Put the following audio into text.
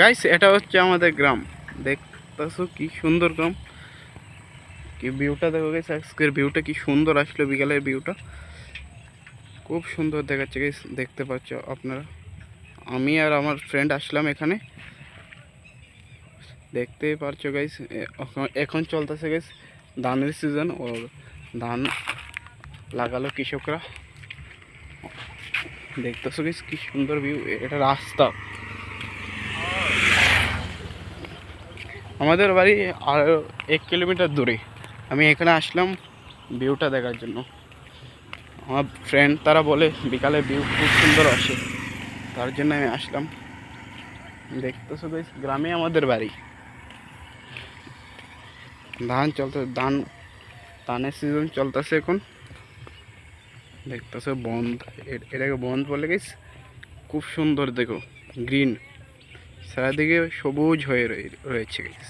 Guys এটা হচ্ছে আমাদের গ্রাম। দেখতেছো কি সুন্দর গ্রাম। কি ভিউটা দেখো গাইস আজকের ভিউটা কি সুন্দর আসলো বিকালের ভিউটা খুব সুন্দর দেখাচ্ছে গাইস দেখতে পাচ্ছ আপনারা। আমি আর আমার ফ্রেন্ড আসলাম এখানে। দেখতেই পারছ গাইস এখন চলতেছে গাইস ধানের সিজন ও, ধান লাগালো কৃষকরা। দেখতেছো গাইস কি সুন্দর ভিউ এটা রাস্তা। আমাদের বাড়ি আর এক কিলোমিটার দূরে। আমি এখানে আসলাম ভিউটা দেখার জন্য। আমার ফ্রেন্ড তারা বলে বিকালে ভিউ খুব সুন্দর আসে। তার জন্য আমি আসলাম। দেখতেছো বেশ গ্রামে আমাদের বাড়ি। ধান চলতে, ধান, ধানের সিজন চলতেছে এখন। দেখতেছো বন্ধ এটাকে বন্ধ বলে গেছ খুব সুন্দর দেখো গ্রিন চারিদিকে সবুজ হয়ে রয়ে- রয়েছে গাইস